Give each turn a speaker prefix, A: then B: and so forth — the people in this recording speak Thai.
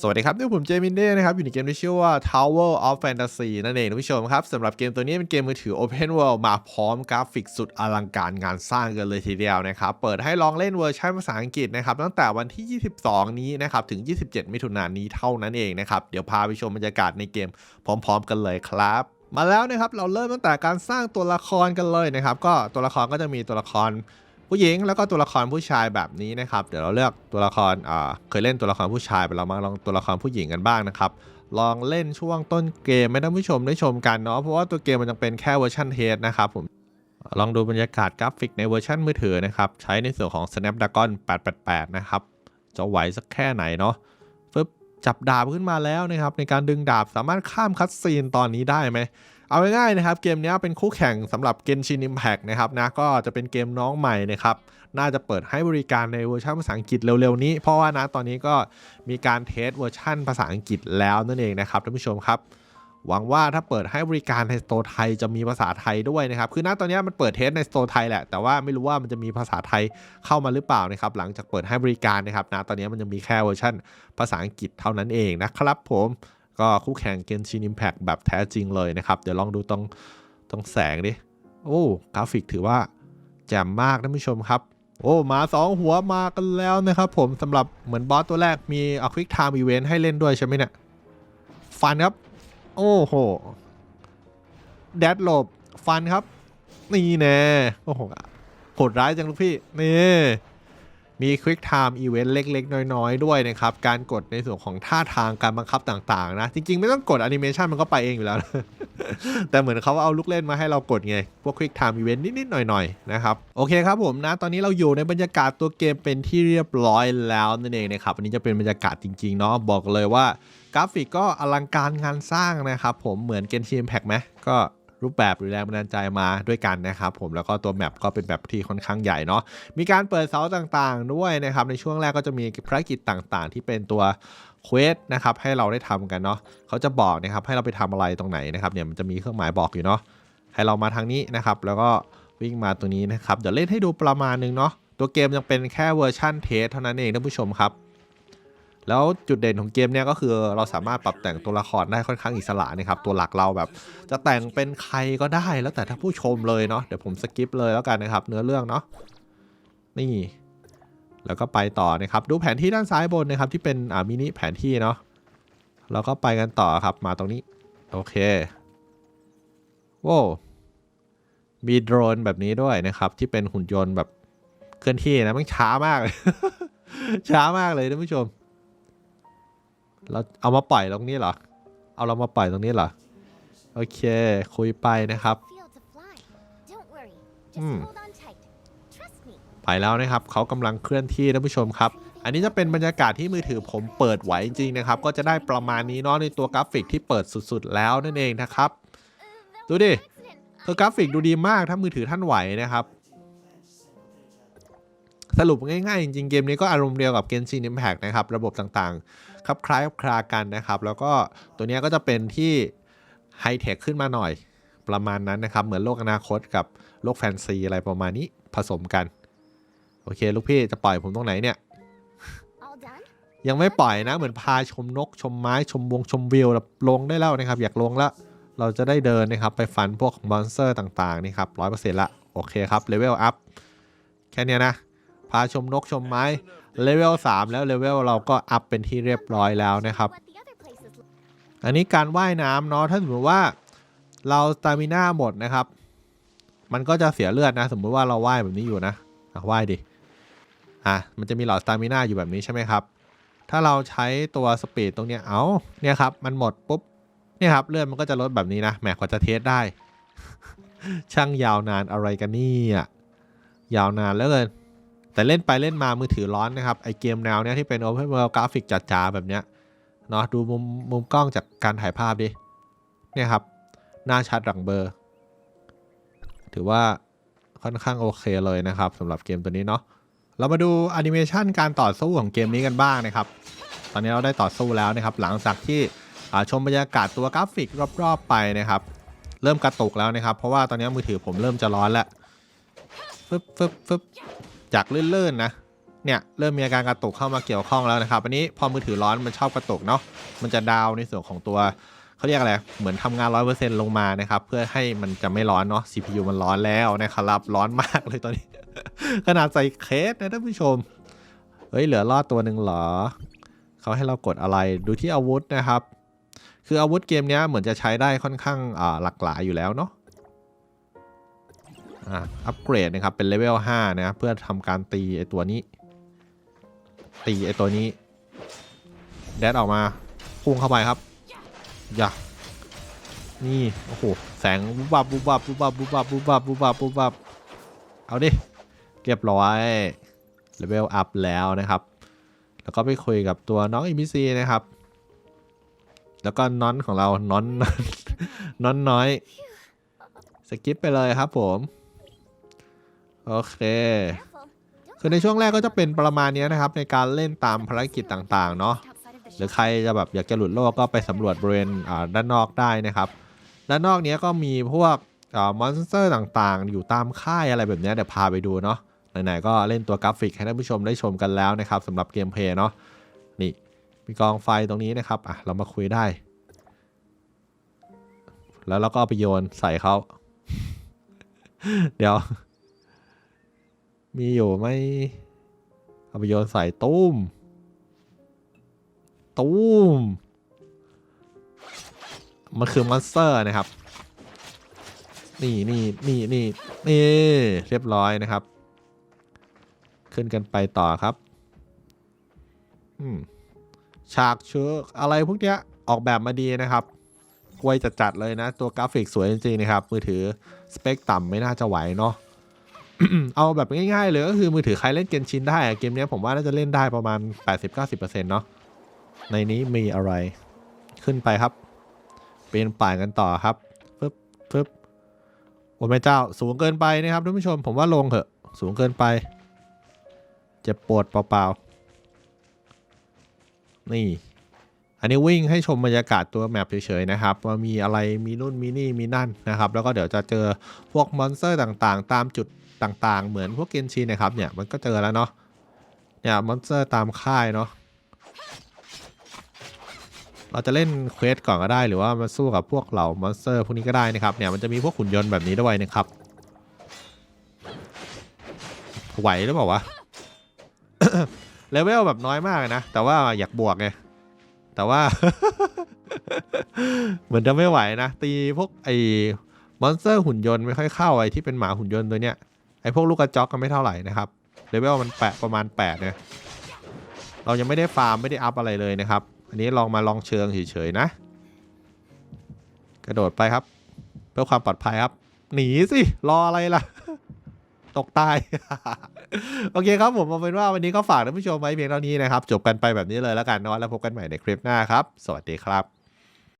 A: สวัสดีครับนี่ผมเจมินเด้นะครับ อยู่ในเกมที่ชื่อว่า Tower of Fantasy นั่นเองท่านผู้ชมครับสำหรับเกมตัวนี้เป็นเกมมือถือ Open World มาพร้อมกราฟิกสุดอลังการงานสร้างกันเลยทีเดียวนะครับ เปิดให้ลองเล่นเวอร์ชันภาษาอังกฤษนะครับตั้งแต่วันที่ 22 นี้นะครับ ถึง 27 มิถุนายนนี้เท่านั้นเองนะครับ เดี๋ยวพาไปชมบรรยากาศในเกมพร้อม ๆ กันเลยครับมาแล้วนะครับเราเริ่มตั้งแต่การสร้างตัวละครกันเลยนะครับ ก็ตัวละครก็จะมีตัวละคร ผู้หญิงแล้วก็ตัวละครผู้ชายแบบนี้นะครับ เดี๋ยวเราเลือกตัวละครอ่าเคยเล่นตัวละครผู้ชายไปแล้วมาลองตัวละครผู้หญิงกันบ้างนะครับลองเล่นช่วงต้นเกมให้ท่านผู้ชมได้ชมกันเนาะเพราะว่าตัวเกมมันยังเป็นแค่เวอร์ชันเทสนะครับผมลองดูบรรยากาศกราฟิกในเวอร์ชันมือถือนะครับ ใช้ในส่วนของ Snapdragon 888 นะครับ จะไหวสักแค่ไหนเนาะฟึบจับดาบขึ้นมาแล้วนะครับ ในการดึงดาบสามารถข้ามคัตซีนตอนนี้ได้ไหม เอาง่ายๆนะครับเกมนี้เป็นคู่แข่งสำหรับ Genshin Impact นะครับนะก็จะเป็นเกมน้องใหม่นะครับน่าจะเปิดให้บริการในเวอร์ชันภาษาอังกฤษเร็วๆนี้ เพราะว่านะตอนนี้ก็มีการเทสเวอร์ชันภาษาอังกฤษแล้วนั่นเองนะครับท่านผู้ชมครับหวังว่าถ้าเปิดให้บริการในสโตร์ไทยจะมีภาษาไทยด้วยนะครับ คือณตอนนี้มันเปิดเทสในสโตร์ไทยแหละ แต่ว่าไม่รู้ว่ามันจะมีภาษาไทยเข้ามาหรือเปล่านะครับ หลังจากเปิดให้บริการนะครับนะตอนนี้มันยังมีแค่เวอร์ชันภาษาอังกฤษเท่านั้นเองนะครับผม ก็คู่แข่ง Genshin Impact แบบแท้จริงเลยนะครับ เดี๋ยวลองดูตรงตรงแสงดิ โอ้กราฟิกถือว่าแจ่มมากท่านผู้ชมครับ โอ้มาสองหัวมากันแล้วนะครับผมสำหรับเหมือนบอสตัวแรกมีอ Quick Time Event ให้เล่นด้วยใช่ไหมเนี่ย ฟันครับ โอ้โหแดดหลบฟันครับ นี่แน่โอ้โหโหดร้ายจังลูกพี่ นี่ มี Quick Time Event เล็ก ๆ น้อย ๆ ด้วยนะครับ การกดในส่วนของท่าทางการบังคับต่าง ๆ นะ จริง ๆ ไม่ต้องกดแอนิเมชันมันก็ไปเองอยู่แล้วนะแต่เหมือนเขาเอาลูกเล่นมาให้เรากดไง พวก Quick Time Event นิด ๆ หน่อย ๆ นะครับ โอเคครับผมนะ ตอนนี้เราอยู่ในบรรยากาศตัวเกมเป็นที่เรียบร้อยแล้วนั่นเองนะครับ อันนี้จะเป็นบรรยากาศจริง ๆ เนาะ บอกเลยว่ากราฟิกก็อลังการงานสร้างนะครับผม เหมือน Genshin Impact ไหมก็ รูปแบบหรือแรงบันดาลใจมาด้วยกันนะครับผมแล้วก็ตัวแมปก็เป็นแบบที่ค่อนข้างใหญ่เนาะมีการเปิดเสาต่างๆด้วยนะครับในช่วงแรกก็จะมีภารกิจต่างๆ ที่เป็นตัวเควสนะครับให้เราได้ทำกันเนาะเขาจะบอกนะครับให้เราไปทำอะไรตรงไหนนะครับเนี่ยมันจะมีเครื่องหมายบอกอยู่เนาะให้เรามาทางนี้นะครับแล้วก็วิ่งมาตัวนี้นะครับเดี๋ยวเล่นให้ดูประมาณนึงเนาะตัวเกมยังเป็นแค่เวอร์ชั่นเทสเท่านั้นเองท่านผู้ชมครับ แล้วจุดเด่นของเกมเนี่ยก็คือเราสามารถปรับแต่งตัวละครได้ค่อนข้างอิสระนะครับ ตัวหลักเราแบบจะแต่งเป็นใครก็ได้แล้วแต่ถ้าผู้ชมเลยเนาะเดี๋ยวผมสกิปเลยแล้วกันนะครับ เนื้อเรื่องเนาะนี่ แล้วก็ไปต่อนะครับ ดูแผนที่ด้านซ้ายบนนะครับ ที่เป็นอ่ามินิแผนที่เนาะแล้วก็ไปกันต่อครับมาตรงนี้ โอเคโว้มีโดรนแบบนี้ด้วยนะครับ ที่เป็นหุ่นยนต์แบบเคลื่อนที่นะมันช้ามากเลยช้ามากเลยท่านผู้ชม เราเอามาปล่อยตรงนี้เหรอ เอาเรามาปล่อยตรงนี้เหรอ โอเค คุยไปนะครับ
B: Feel to fly. Don't worry. Just
A: Hmm.
B: hold on tight. Trust me.
A: ไปแล้วนะครับ เขากำลังเคลื่อนที่ท่านผู้ชมครับ อันนี้จะเป็นบรรยากาศที่มือถือผมเปิดไหวจริงๆนะครับ ก็จะได้ประมาณนี้เนาะในตัวกราฟิกที่เปิดสุดๆแล้วนั่นเองนะครับ
B: Uh, that
A: Do
B: was an
A: they?
B: accident.
A: คือกราฟิกดูดีมากถ้ามือถือท่านไหวนะครับ สรุปง่ายๆ จริงๆ เกมนี้ก็อารมณ์เดียวกับ Genshin Impact นะครับ ระบบต่างๆ ครับคล้ายคลากันนะครับ แล้วก็ตัวเนี้ยก็จะเป็นที่ไฮเทคขึ้นมาหน่อยประมาณนั้นนะครับ เหมือนโลกอนาคตกับโลกแฟนซีอะไรประมาณนี้ผสมกัน โอเค ลูกพี่จะปล่อยผมตรงไหนเนี่ย
B: All done?
A: ยังไม่ปล่อยนะ เหมือนพาชมนก ชมไม้ชมวงชมวิวแบบลงได้แล้วนะครับ อยากลงแล้วเราจะได้เดินนะครับ ไปฟันพวกมอนสเตอร์ต่างๆนี่ครับร้อยเปอร์เซ็นต์ละโอเคครับเลเวลอัพแค่เนี้ยนะ พาชมนกชมไม้เลเวล3แล้วเลเวลเราก็อัพเป็นที่เรียบร้อยแล้วนะครับ อันนี้การว่ายน้ำเนาะถ้าสมมติว่าเราสตามิน่าหมดนะครับ มันก็จะเสียเลือดนะ สมมุติว่าเราว่ายแบบนี้อยู่นะอะว่ายดิอะมันจะมีหลอดสตามิน่าอยู่แบบนี้ใช่ไหมครับ ถ้าเราใช้ตัวสปีดตรงเนี้ยเอาเนี่ยครับมันหมดปุ๊บเนี่ยครับเลือดมันก็จะลดแบบนี้นะแหมกว่าจะเทสได้ ช่างยาวนานอะไรกันนี่อะยาวนานแล้วเลย แต่เล่นไปเล่นมามือถือร้อนนะครับ ไอเกมแนวเนี้ยที่เป็น Open World กราฟิกจ๋าๆแบบเนี้ยเนาะดูมุมมุมกล้องจากการถ่ายภาพดิ เนี่ยครับ หน้าชัดหลังเบอร์ ถือว่าค่อนข้างโอเคเลยนะครับสำหรับเกมตัวนี้เนาะเรามาดูแอนิเมชันการต่อสู้ของเกมนี้กันบ้างนะครับ ตอนนี้เราได้ต่อสู้แล้วนะครับ หลังจากที่ชมบรรยากาศตัวกราฟิกรอบๆไปนะครับ เริ่มกระตุกแล้วนะครับ เพราะว่าตอนนี้มือถือผมเริ่มจะร้อนแล้วฟึบฟึบฟึบ จากลื่นๆนะเนี่ยเริ่มมีอาการกระตุกเข้ามาเกี่ยวข้องแล้วนะครับอันนี้พอมือถือร้อนมันชอบกระตุกเนาะมันจะดาวในส่วนของตัวเขาเรียกอะไรเหมือนทำงาน100%ลงมานะครับเพื่อให้มันจะไม่ร้อนเนาะ CPU มันร้อนแล้วนะครับร้อนมากเลยตอนนี้ ขนาดใส่เคสนะท่านผู้ชมเฮ้ยเหลือรอดตัวหนึ่งเหรอเขาให้เรากดอะไรดูที่อาวุธนะครับ คืออาวุธเกมนี้เหมือนจะใช้ได้ค่อนข้างหลากหลายอยู่แล้วเนาะ อัปเกรดนะครับ เป็นเลเวล5นะเพื่อทำการตีไอตัวนี้ ตีไอตัวนี้แดดออกมาพุ่งเข้าไปครับอย่านี่ โอ้โห แสงบุบบับบุบบับบุบบับบุบบับบุบบับบุบบับบุบบับเอาดิ เรียบร้อยเลเวลอัพแล้วนะครับ แล้วก็ไปคุยกับตัวน้องอีพีซีนะครับ แล้วก็น้อนของเราน้อนน้อนน้อย สกิปไปเลยครับผม โอเค คือในช่วงแรกก็จะเป็นประมาณนี้นะครับ ในการเล่นตามภารกิจต่างๆเนาะหรือใครจะแบบอยากจะหลุดโลกก็ไปสำรวจบริเวณด้านนอกได้นะครับ ด้านนอกนี้ก็มีพวกมอนสเตอร์ต่างๆ อยู่ตามค่ายอะไรแบบนี้เดี๋ยวพาไปดูเนาะไหนๆก็เล่นตัวกราฟิกให้ท่านผู้ชมได้ชมกันแล้วนะครับสำหรับเกมเพย์เนาะนี่มีกองไฟตรงนี้นะครับอะเรามาคุยได้ แล้วเราก็เอาไปโยนใส่เขา เดี๋ยว มีอยู่ไหมเอาไปโยนใส่ตุ้มตูมมันคือมอนสเตอร์นะครับ นี่นี่นี่นี่นี่เรียบร้อยนะครับ ขึ้นกันไปต่อครับอืมฉากเชือกอะไรพวกเนี้ยออกแบบมาดีนะครับกวยจะจัดๆเลยนะ ตัวกราฟิกสวยจริงๆนะครับ มือถือ สเปคต่ำไม่น่าจะไหวเนาะ เอาแบบง่ายๆเลยก็คือมือถือใครเล่นเกมชินได้เกมนี้ผมว่าน่าจะเล่นได้ประมาณ 80-90%เนาะในนี้มีอะไรขึ้นไปครับ เป็นป่ายกันต่อครับปึ๊บปึ๊บโอ้แม่เจ้าสูงเกินไปนะครับท่านผู้ชม ผมว่าลงเถอะ สูงเกินไปจ็บปวดเปล่าๆนี่ อันนี้วิ่งให้ชมบรรยากาศตัวแมปเฉยๆนะครับว่ามีอะไรมีนู่นมีนี่มีนั่นนะครับ แล้วก็เดี๋ยวจะเจอพวกมอนสเตอร์ต่างๆ ตามจุดต่างๆ เหมือนพวกเกนชินนะครับเนี่ยมันก็เจอแล้วเนาะเนี่ยมอนสเตอร์ตามค่ายเนาะเราจะเล่นเควสก่อนก็ได้หรือว่ามาสู้กับพวกเหล่ามอนสเตอร์พวกนี้ก็ได้นะครับเนี่ยมันจะมีพวกหุ่นยนต์แบบนี้ด้วยนะครับไหวหรือเปล่าวะเลเวลแบบน้อยมากนะ แต่ว่าอยากบวกไง แต่ว่า เหมือนจะไม่ไหวนะ ตีพวกไอ้มอนสเตอร์หุ่นยนต์ไม่ค่อยเข้าไอ้ที่เป็นหมาหุ่นยนต์ตัวเนี้ยไอ้พวกลูกกระจอกก็ไม่เท่าไหร่นะครับเลเวลมันแปะประมาณ8เนี่ยเรายังไม่ได้ฟาร์มไม่ได้อัพอะไรเลยนะครับ อันนี้ลองมาลองเชิงเฉยๆนะ กระโดดไปครับ เพื่อความปลอดภัยครับ หนีสิ รออะไรล่ะ ตกตายโอเคครับผมเอาเป็นว่าวันนี้ก็ฝากท่านผู้ชมไว้เพียงเท่านี้นะครับ จบกันไปแบบนี้เลยแล้วกันเนาะแล้วพบกันใหม่ในคลิปหน้าครับ สวัสดีครับ